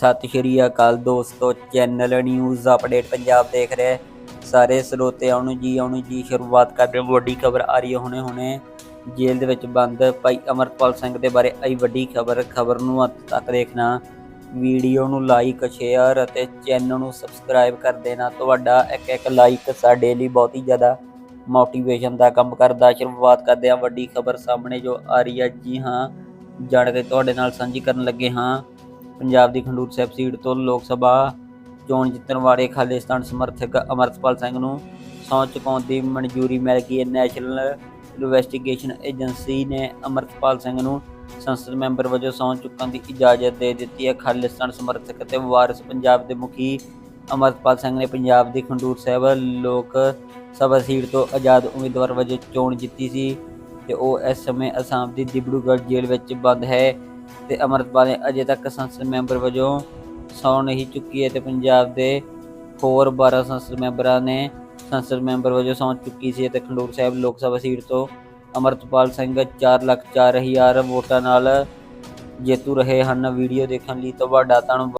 ਸਤਿ ਸ਼੍ਰੀ ਅਕਾਲ ਦੋਸਤੋ channel news update Punjab ਦੇਖ ਰਹੇ। ਸਾਰੇ ਸਰੋਤੇ ਆਉਣ ਜੀ ਆਉਣ ਜੀ, ਸ਼ੁਰੂਆਤ ਕਰਦੇ ਹਾਂ ਵੱਡੀ ਖਬਰ ਆ ਰਹੀ ਹੈ ਹੁਣੇ ਹੁਣੇ। ਜੇਲ੍ਹ ਦੇ ਵਿੱਚ ਬੰਦ ਭਾਈ ਅਮਰਪਾਲ ਸਿੰਘ ਦੇ ਬਾਰੇ ਆਈ ਵੱਡੀ ਖਬਰ ਖਬਰ ਨੂੰ ਅੰਤ ਤੱਕ ਦੇਖਣਾ। ਵੀਡੀਓ ਨੂੰ ਲਾਈਕ ਸ਼ੇਅਰ ਅਤੇ ਚੈਨਲ ਨੂੰ ਸਬਸਕ੍ਰਾਈਬ ਕਰ ਦੇਣਾ। ਤੁਹਾਡਾ ਇੱਕ ਇੱਕ ਲਾਈਕ ਸਾਡੇ ਲਈ ਬਹੁਤ ਹੀ ਜ਼ਿਆਦਾ ਮੋਟੀਵੇਸ਼ਨ ਦਾ ਕੰਮ ਕਰਦਾ। ਸ਼ੁਰੂਆਤ ਕਰਦੇ ਹਾਂ ਵੱਡੀ ਖਬਰ ਸਾਹਮਣੇ ਜੋ ਆ ਰਹੀ ਹੈ। ਜੀ ਹਾਂ, ਜਾਣਕਾਰੀ ਤੁਹਾਡੇ ਨਾਲ ਸਾਂਝੀ ਕਰਨ ਲੱਗੇ ਹਾਂ। ਪੰਜਾਬ ਦੀ ਖੰਡੂਰ ਸਾਹਿਬ ਸੀਟ ਤੋਂ ਲੋਕ ਸਭਾ ਚੋਣ ਜਿੱਤਣ ਵਾਲੇ ਖਾਲਿਸਤਾਨ ਸਮਰਥਕ ਅਮਰਤਪਾਲ ਸਿੰਘ ਨੂੰ ਸਹੁੰ ਚੁਕਾਉਣ ਦੀ ਮਨਜ਼ੂਰੀ ਮਿਲ ਗਈ ਹੈ। ਨੈਸ਼ਨਲ ਇਨਵੈਸਟੀਗੇਸ਼ਨ ਏਜੰਸੀ ਨੇ ਅਮਰਤਪਾਲ ਸਿੰਘ ਨੂੰ ਸੰਸਦ ਮੈਂਬਰ ਵਜੋਂ ਸਹੁੰ ਚੁੱਕਣ ਦੀ ਇਜਾਜ਼ਤ ਦੇ ਦਿੱਤੀ ਹੈ। ਖਾਲਿਸਤਾਨ ਸਮਰਥਕ ਅਤੇ ਵਾਰਿਸ ਪੰਜਾਬ ਦੇ ਮੁਖੀ ਅਮਰਤਪਾਲ ਸਿੰਘ ਨੇ ਪੰਜਾਬ ਦੀ ਖੰਡੂਰ ਸਾਹਿਬ ਲੋਕ ਸਭਾ ਸੀਟ ਤੋਂ ਆਜ਼ਾਦ ਉਮੀਦਵਾਰ ਵਜੋਂ ਚੋਣ ਜਿੱਤੀ ਸੀ ਤੇ ਉਹ ਇਸ ਸਮੇਂ ਅਸਾਮ ਦੀ ਦਿਬੜੂਗੜ੍ਹ ਜੇਲ੍ਹ ਵਿੱਚ ਬੰਦ ਹੈ। ਤੇ ਅਮਰਤਪਾਲ ਨੇ ਅਜੇ ਤੱਕ ਸੰਸਦ ਮੈਂਬਰ ਵਜੋਂ ਸਹੁੰ ਨਹੀਂ ਚੁੱਕੀ ਹੈ ਤੇ ਪੰਜਾਬ ਦੇ ਹੋਰ 12 ਸੰਸਦ ਮੈਂਬਰਾਂ ਨੇ ਸੰਸਦ ਮੈਂਬਰ ਵਜੋਂ ਸਹੁੰ ਚੁੱਕੀ ਸੀ ਤੇ ਖੰਡੂਰ ਸਾਹਿਬ ਲੋਕ ਸਭਾ ਸੀਟ ਤੋਂ ਅਮਰਤਪਾਲ ਸਿੰਘ 4 ਲੱਖ 4000 ਵੋਟਾਂ ਨਾਲ ਜੇਤੂ ਰਹੇ ਹਨ। ਵੀਡੀਓ ਦੇਖਣ ਲਈ ਤੁਹਾਡਾ ਧੰਨਵਾਦ।